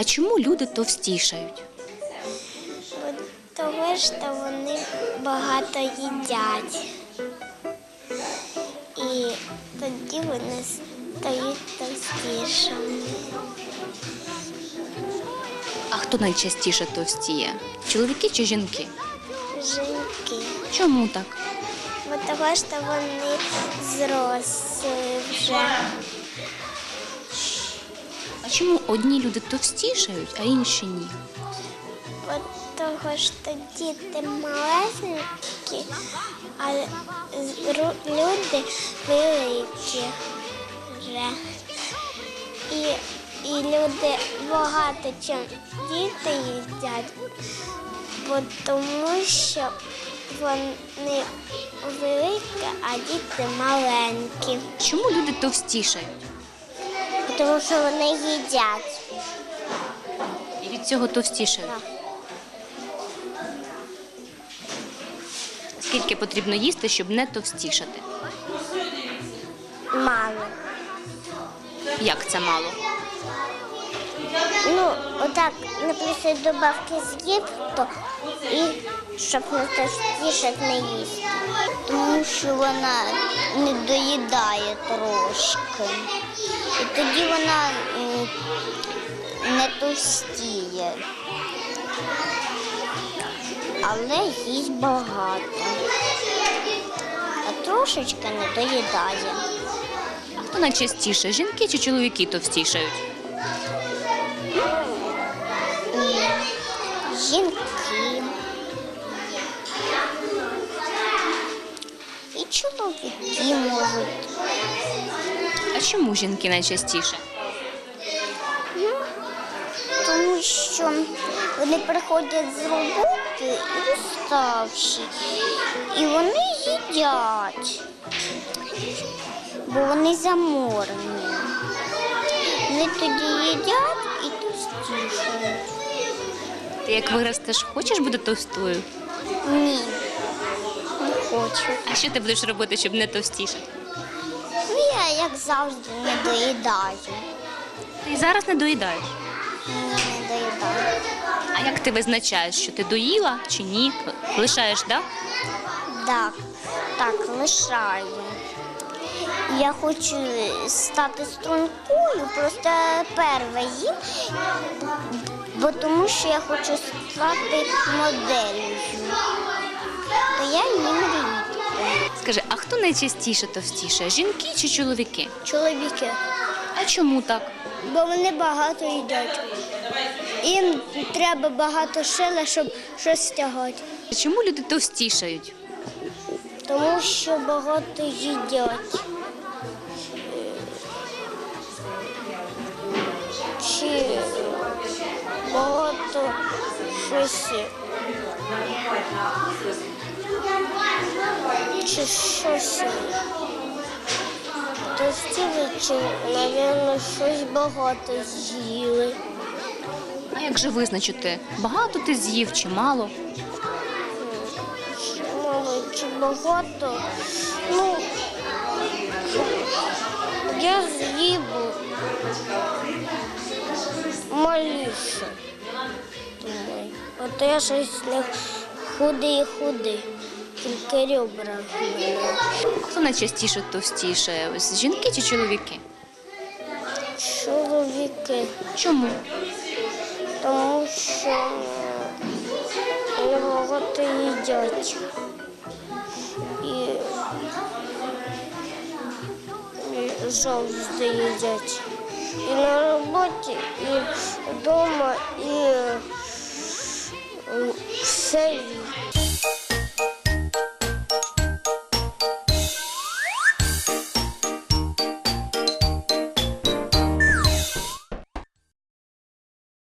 А чому люди товстішають? Бо того що вони багато їдять. І тоді вони стають товстішими. А хто найчастіше товстіє? Чоловіки чи жінки? Жінки. Чому так? Бо того що вони зросли вже. Чому одні люди товстішають, а інші ні? Бо того що діти малесенькі, а люди великі вже. І, і люди багато чим діти їдять, бо тому що вони великі, а діти маленькі. Чому люди товстішають? Тому що вони їдять. І від цього товстішають? Скільки потрібно їсти, щоб не товстішати? Мало. Як це мало? Ну, отак, наприклад, добавки з'їв, то і щоб не товстіше не їсти. Тому що вона не доїдає трошки. І тоді вона не товстіє. Але їсть багато. А трошечки не доїдає. А хто найчастіше? Жінки чи чоловіки товстішають? Жінки. І чоловіки можуть. А чому жінки найчастіше? Тому що вони приходять з роботи і уставші. І вони їдять, бо вони заморені. Вони тоді їдять і. Ти як виростеш, хочеш бути товстою? Ні, не хочу. А що ти будеш робити, щоб не товстішати? Ну, я, як завжди, не доїдаю. Ти зараз не доїдаєш. Ні, не доїдаю. А як ти визначаєш, що ти доїла чи ні? Лишаєш, так? Так, так, лишаю. Я хочу стати стрункою, просто перше їм, бо тому що я хочу стати моделлю. То я їм рідко. Скажи, а хто найчастіше товстіше? Жінки чи чоловіки? Чоловіки, А чому так? бо вони багато їдять. Їм треба багато сили, щоб щось стягати. Чому люди товстішають? Тому що багато їдять. Чи багато щось. Чи щось. Тостіли, чи, мабуть, щось багато з'їли. А як же визначити, багато ти з'їв чи мало? Багато. Ну, я з'їв маліше. От я щось не худий худий. Тільки ребра. Хто найчастіше товстіше? Ось жінки чи чоловіки? Чоловіки. Чому? Тому що багато їдять. Завжди їдять. І на роботі, і вдома, і е, все.